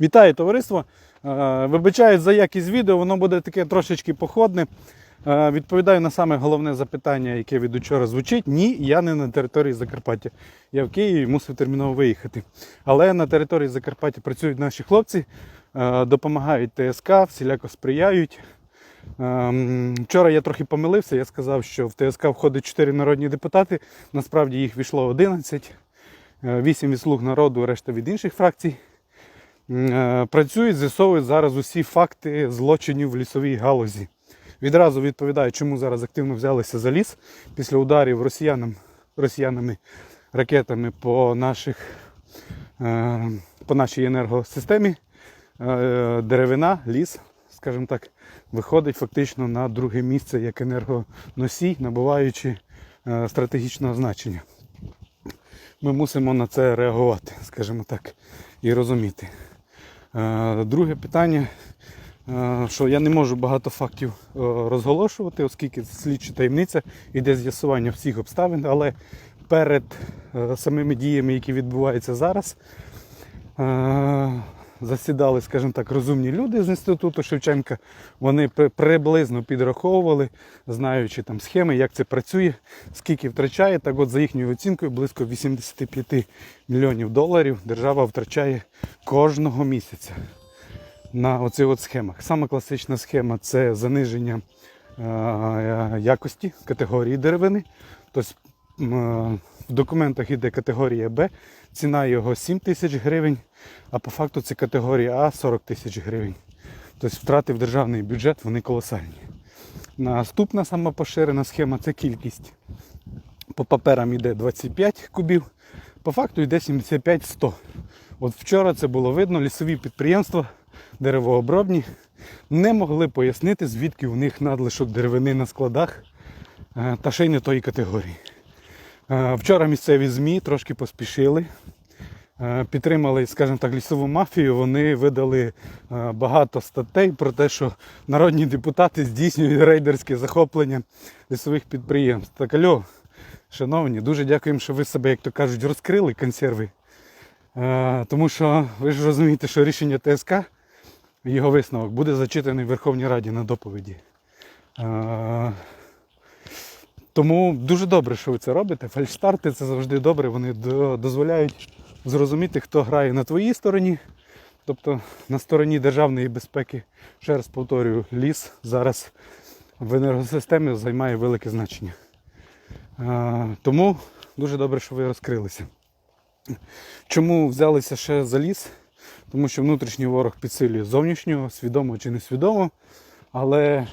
Вітаю товариство. Е, Вибачаю за якість відео, воно буде таке трошечки походне. Е, Відповідаю на саме головне запитання, яке від учора звучить. Ні, я не на території Закарпаття. Я в Києві мусив терміново виїхати. Але на території Закарпаття працюють наші хлопці, е, допомагають ТСК, всіляко сприяють. Ем, Вчора я трохи помилився. Я сказав, що в ТСК входить 4 народні депутати. Насправді їх війшло 11. 8 від слуг народу, решта від інших фракцій. Е, Працюють, з'ясовують зараз усі факти злочинів в лісовій галузі. Відразу відповідаю, чому зараз активно взялися за ліс після ударів росіянам, росіянами ракетами по, наших, е, по нашій енергосистемі. Е, Деревина, ліс, скажімо так, виходить фактично на друге місце як енергоносій, набуваючи стратегічного значення. Ми мусимо на це реагувати, скажімо так, і розуміти. Е, Друге питання, е, що я не можу багато фактів е, розголошувати, оскільки слідча таємниця, іде з'ясування всіх обставин, але перед самими діями, які відбуваються зараз, засідали, скажімо так, розумні люди з інституту Шевченка. Вони приблизно підраховували, знаючи там схеми, як це працює, скільки втрачає. Так от за їхньою оцінкою близько 85 мільйонів доларів держава втрачає кожного місяця на оцих от схемах. Саме класична схема це заниження е, якості категорії деревини. Тобто е, в документах йде категорія Б, ціна його 7 тисяч гривень, а по факту це категорія А 40 тисяч гривень. Тобто втрати в державний бюджет вони колосальні. Наступна сама поширена схема це кількість. По паперам йде 25 кубів, по факту йде 75-100. От вчора це було видно, лісові підприємства деревообробні не могли пояснити, звідки у них надлишок деревини на складах е, та ще й не тої категорії. Е, Вчора місцеві ЗМІ трошки поспішили, е, підтримали, скажімо так, лісову мафію. Вони видали е, багато статей про те, що народні депутати здійснюють рейдерське захоплення лісових підприємств. Так альо, шановні, дуже дякуємо, що ви себе, як то кажуть, розкрили консерви. Тому що ви ж розумієте, що рішення ТСК, його висновок буде зачитаний в Верховній Раді на доповіді. Тому дуже добре, що ви це робите. Фальшстарти це завжди добре. Вони дозволяють зрозуміти, хто грає на твоїй стороні, тобто на стороні державної безпеки. Ще раз повторюю, ліс зараз в енергосистемі займає велике значення. Тому дуже добре, що ви розкрилися. Чому взялися ще за ліс? Тому що внутрішній ворог підсилює зовнішнього, свідомо чи несвідомо. Але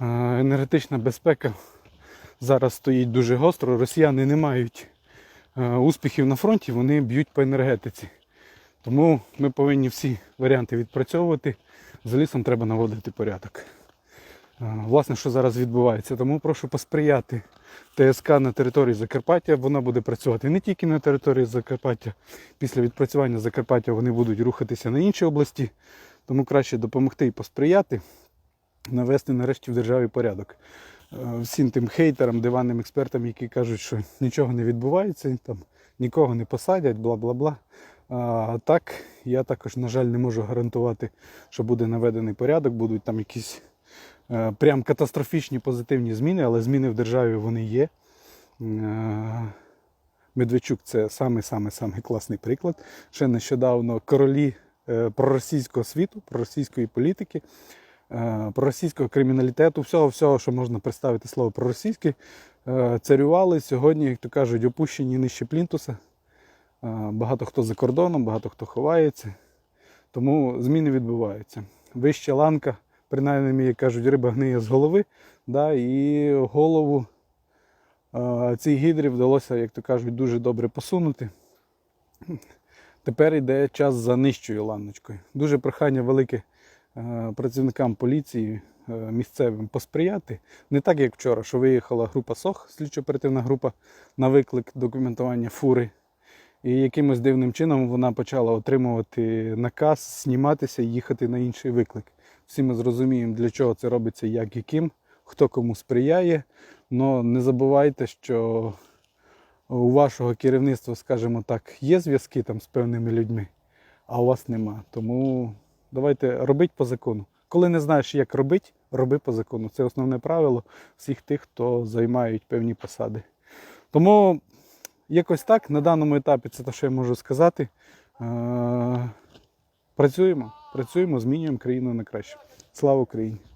енергетична безпека зараз стоїть дуже гостро. Росіяни не мають е, успіхів на фронті, вони б'ють по енергетиці. Тому ми повинні всі варіанти відпрацьовувати. За лісом треба наводити порядок. Е, Власне, що зараз відбувається. Тому прошу посприяти ТСК на території Закарпаття. Вона буде працювати не тільки на території Закарпаття. Після відпрацювання Закарпаття вони будуть рухатися на інші області. Тому краще допомогти і посприяти, навести нарешті в державі порядок. Е, Всім тим хейтерам, диванним експертам, які кажуть, що нічого не відбувається, там нікого не посадять, бла бла бла. А так, я також, на жаль, не можу гарантувати, що буде наведений порядок, будуть там якісь е, прям катастрофічні позитивні зміни, але зміни в державі вони є. Е, Медведчук це самий-самий-самий класний приклад. Ще нещодавно королі проросійського світу, проросійської політики, проросійського криміналітету, всього, всього, що можна представити слово проросійське, е, царювали сьогодні, як то кажуть, опущені нижче плінтуса. Е, Багато хто за кордоном, багато хто ховається. Тому зміни відбуваються. Вища ланка, принаймні, як кажуть, риба гниє з голови. Да, і голову е, цій гідрі вдалося, як то кажуть, дуже добре посунути. Тепер йде час за нижчою ланочкою. Дуже прохання велике е, працівникам поліції е, місцевим посприяти. Не так, як вчора, що виїхала група СОХ, слідчо-оперативна група, на виклик документування фури. І якимось дивним чином вона почала отримувати наказ зніматися і їхати на інший виклик. Всі ми зрозуміємо, для чого це робиться, як і ким, хто кому сприяє. Але не забувайте, що у вашого керівництва, скажімо так, є зв'язки там з певними людьми, а у вас нема. Тому давайте робити по закону. Коли не знаєш, як робити, роби по закону. Це основне правило всіх тих, хто займають певні посади. Тому якось так на даному етапі це те, що я можу сказати. Е, Працюємо, працюємо, змінюємо країну на краще. Слава Україні!